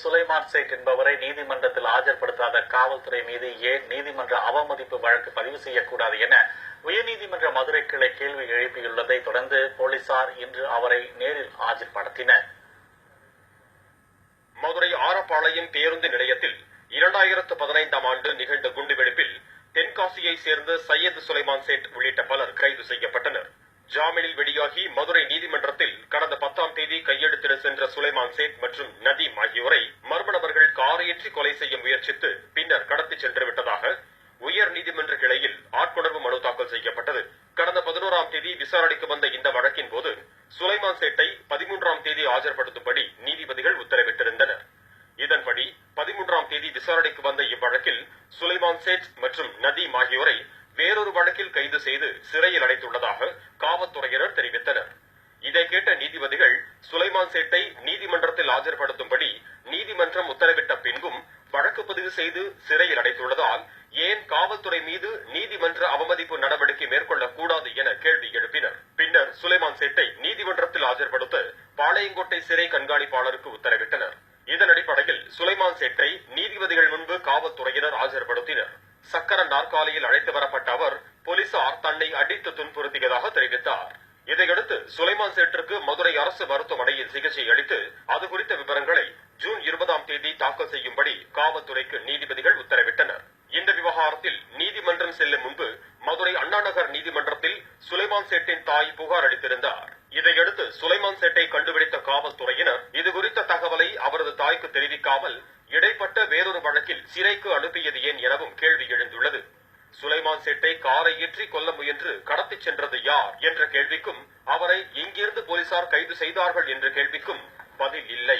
Sulaiman chat என்பவரை நீதிமன்றத்தில் ஆஜர்படுத்தாத காவல்துறை மீது ஏன் நீதிமன்ற அவமதிப்பு வழக்கு பதிவு செய்யக்கூடாது என உயர்நீதிமன்ற மதுரை கிளை கேள்வி எழுப்பியுள்ளதை தொடர்ந்து போலீசார் இன்று அவரை நேரில் ஆஜர்படுத்தினர். மதுரை ஆரப்பாளையம் பேருந்து நிலையத்தில் இரண்டாயிரத்து பதினைந்தாம் ஆண்டு நிகழ்ந்த குண்டுவெடிப்பில் தென்காசியை சேர்ந்த சையது சுலைமான் சேட் உள்ளிட்ட பலர் கைது செய்யப்பட்டனர். ஜாமீனில் வெளியாகி மதுரை நீதிமன்றத்தில் கடந்த பத்தாம் கையெழுத்திட சென்ற சுலைமான் சேத் மற்றும் நதீம் ஆகியோரை மர்ம நபர்கள் காரையேற்றி கொலை செய்ய முயற்சித்து பின்னர் கடத்தி சென்று விட்டதாக உயர் நீதிமன்ற கிளையில் ஆட்கொணர்வு மனு தாக்கல் செய்யப்பட்டது. கடந்த பதினோராம் தேதி விசாரணைக்கு வந்த இந்த வழக்கின் போது சுலைமான் சேட்டை பதிமூன்றாம் தேதி ஆஜர்படுத்தும்படி நீதிபதிகள் உத்தரவிட்டிருந்தனர். இதன்படி பதிமூன்றாம் தேதி விசாரணைக்கு வந்த இவ்வழக்கில் சுலைமான் சேட் மற்றும் நதீம் ஆகியோரை வேறொரு வழக்கில் கைது செய்து சிறையில் அடைத்துள்ளதாக காவல்துறையினர் தெரிவித்தனர். இதை கேட்ட நீதிபதிகள் சுலைமான் சேட்டை நீதிமன்றத்தில் ஆஜர்படுத்தும்படி நீதிமன்றம் உத்தரவிட்ட பின்பும் வழக்கு பதிவு செய்து சிறையில் அடைத்துள்ளதால் ஏன் காவல்துறை மீது நீதிமன்ற அவமதிப்பு நடவடிக்கை மேற்கொள்ளக்கூடாது என கேள்வி எழுப்பினர். பின்னர் சுலைமான் சேட்டை நீதிமன்றத்தில் ஆஜர்படுத்த பாளையங்கோட்டை சிறை கண்காணிப்பாளருக்கு உத்தரவிட்டனர். இதன் அடிப்படையில் சுலைமான் சேட்டை நீதிபதிகள் முன்பு காவல்துறையினர் ஆஜர்படுத்தினர். சக்கர நாற்காலியில் அழைத்து வரப்பட்ட அவர் போலீசார் தன்னை அடித்து துன்புறுத்தியதாக தெரிவித்தார். இதையடுத்து சுலைமான் சேட்டிற்கு மதுரை அரசு மருத்துவமனையில் சிகிச்சை அளித்து அது குறித்த விவரங்களை ஜூன் இருபதாம் தேதி தாக்கல் செய்யும்படி காவல்துறைக்கு நீதிபதிகள் உத்தரவிட்டனர். இந்த விவகாரத்தில் நீதிமன்றம் செல்லும் முன்பு மதுரை அண்ணாநகர் நீதிமன்றத்தில் சுலைமான் சேட்டின் தாய் புகார் அளித்திருந்தார். இதையடுத்து சுலைமான் சேட்டை கண்டுபிடித்த காவல்துறையினர் இது குறித்த தகவலை அவரது தாய்க்கு தெரிவிக்காமல் இடைப்பட்ட வேறொரு வழக்கில் சிறைக்கு அனுப்பியது ஏன் எனவும் கேள்வி எழுந்துள்ளது. சீமான் சேட்டை காரை ஏற்றி கொல்ல முயன்று கடத்திச் சென்றது யார் என்ற கேள்விக்கும் அவரை எங்கிருந்து போலீசார் கைது செய்தார்கள் என்ற கேள்விக்கும் பதில் இல்லை.